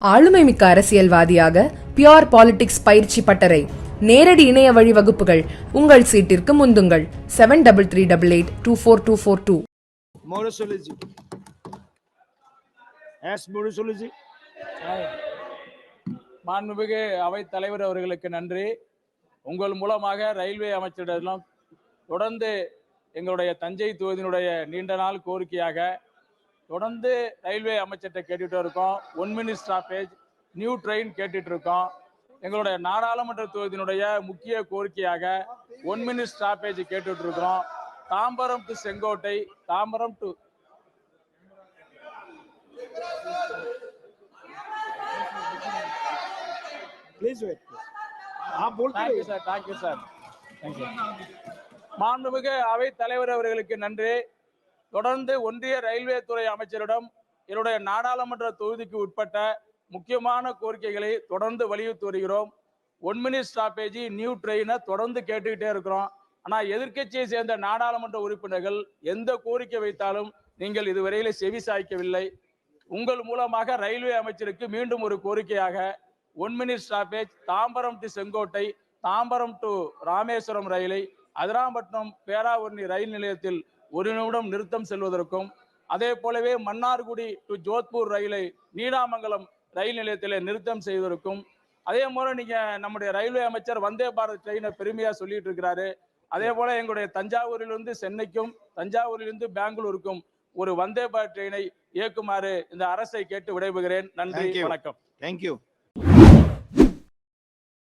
ஆளுமை மிக்க அரசியல்வாதியாக பியோர் பாலிடிக்ஸ் பயிற்சி பட்டறை. நேரடி இணைய வழி வகுப்புகள். உங்கள் சீட்டிற்கு முந்துங்கள். Seven double three double eight two four two four two S மௌன சொல்லுஜி மாண்புமிகு அவைத் தலைவர் அவர்களுக்கு நன்றி. உங்கள் மூலமாக ரயில்வே அமைச்சரிடம் தொடர்ந்து எங்களுடைய தஞ்சை தொகுதியினுடைய நீண்ட நாள் கோரிக்கையாக தொடர்ந்து ரயில்வே அமைச்சர்கிட்ட கேட்டுட்டு இருக்கோம். One minute stoppage new train கேட்டுட்டு இருக்கோம். எங்களுடைய நாடாளுமன்ற தொகுதியினுடைய முக்கிய கோரிக்கையாக ஒன் மினிட் ஸ்டாப்பேஜ் கேட்டுட்டு இருக்கிறோம். Tambaram to Sengottai Tambaram to please wait thank you sir thank you sir thank you மாண்புமிகு அவை தலைவர் அவர்களுக்கு நன்றி. தொடர்ந்து ஒன்றிய ரயில்வே துறை அமைச்சரிடம் என்னுடைய நாடாளுமன்ற தொகுதிக்கு உட்பட்ட முக்கியமான கோரிக்கைகளை தொடர்ந்து வலியுறுத்தி வருகிறோம். ஒன் மினிட் ஸ்டாப்பேஜ் நியூ ட்ரெயினை தொடர்ந்து கேட்டுக்கிட்டே இருக்கிறோம். ஆனால் எதிர்க்கட்சியை சேர்ந்த நாடாளுமன்ற உறுப்பினர்கள் எந்த கோரிக்கை வைத்தாலும் நீங்கள் இதுவரையில் செவி சாய்க்கவில்லை. உங்கள் மூலமாக ரயில்வே அமைச்சருக்கு மீண்டும் ஒரு கோரிக்கையாக one minute stoppage Tambaram to Sengottai Tambaram to Rameswaram ரயிலை அதிராம்பட்டினம் பேராவூர்ணி ரயில் நிலையத்தில் ஒரு நிமிடம் நிறுத்தம் செல்வதற்கும் அதே போலவே மன்னார்குடி டு ஜோத்பூர் ரயிலை நீடாமங்கலம் ரயில் நிலையத்தில் நிறுத்தம் செய்வதற்கும் அதே போல நீங்க நம்முடைய ரயில்வே அமைச்சர் வந்தே பாரத் ட்ரெயினை பெருமையா சொல்லிட்டு இருக்கிறாரு. அதே போல எங்களுடைய தஞ்சாவூரிலிருந்து சென்னைக்கும் தஞ்சாவூரிலிருந்து பெங்களூருக்கும் ஒரு வந்தே பாரத் ட்ரெயினை இயக்குமாறு இந்த அரசை கேட்டு விடைபெறுகிறேன். நன்றி வணக்கம். தேங்க்யூ